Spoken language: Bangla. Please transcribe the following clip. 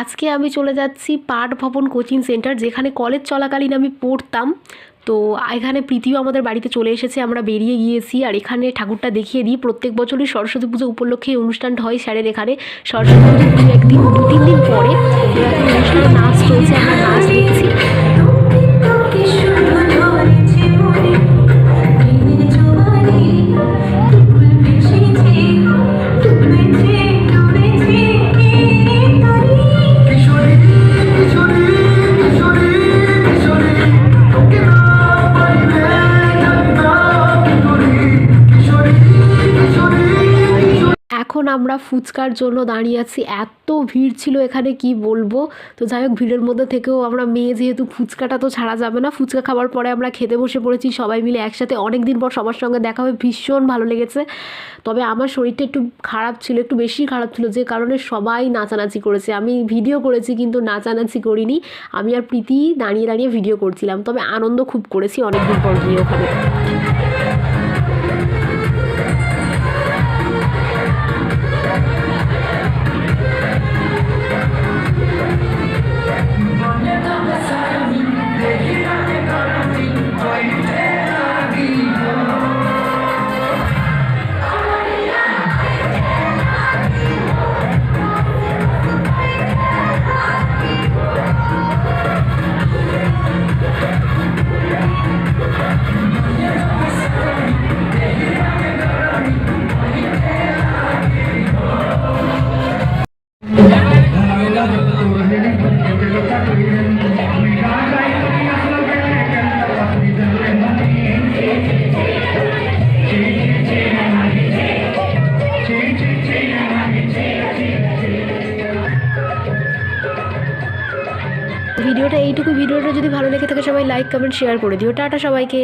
আজকে আমি চলে যাচ্ছি পাঠ ভবন কোচিং সেন্টার, যেখানে কলেজ চলাকালীন আমি পড়তাম। তো এখানে প্রীতিও আমাদের বাড়িতে চলে এসেছে, আমরা বেরিয়ে গিয়েছি। আর এখানে ঠাকুরটা দেখিয়ে দিই, প্রত্যেক বছরই সরস্বতী পুজো উপলক্ষে অনুষ্ঠান হয় স্যারের এখানে। সরস্বতী পুজো একদিন দু তিন দিন পরে নাচ চলছে। এখন আমরা ফুচকার জন্য দাঁড়িয়ে আছি। এত ভিড় ছিল এখানে, কি বলব? তো যাই হোক, ভিড়ের মধ্যে থেকেও আমরা মেয়ে যেহেতু, ফুচকাটা তো ছাড়া যাবে না। ফুচকা খাওয়ার পরে আমরা খেতে বসে পড়েছি সবাই মিলে একসাথে। অনেক দিন পর সবার সঙ্গে দেখা হয়ে ভীষণ ভালো লেগেছে। তবে আমার শরীরটা একটু খারাপ ছিল, একটু বেশি খারাপ ছিল, যে কারণে সবাই নাচানাচি করেছে। আমি ভিডিও করেছি কিন্তু নাচানাচি করিনি। আমি আর প্রীতি দাঁড়িয়ে দাঁড়িয়ে ভিডিও করছিলাম। তবে আনন্দ খুব করেছি অনেক দিন পর গিয়ে ওখানে। ভিডিওটা, এইটুকু ভিডিওটা যদি ভালো লেগে থাকে, সবাই লাইক কমেন্ট শেয়ার করে দিও। টাটা সবাইকে।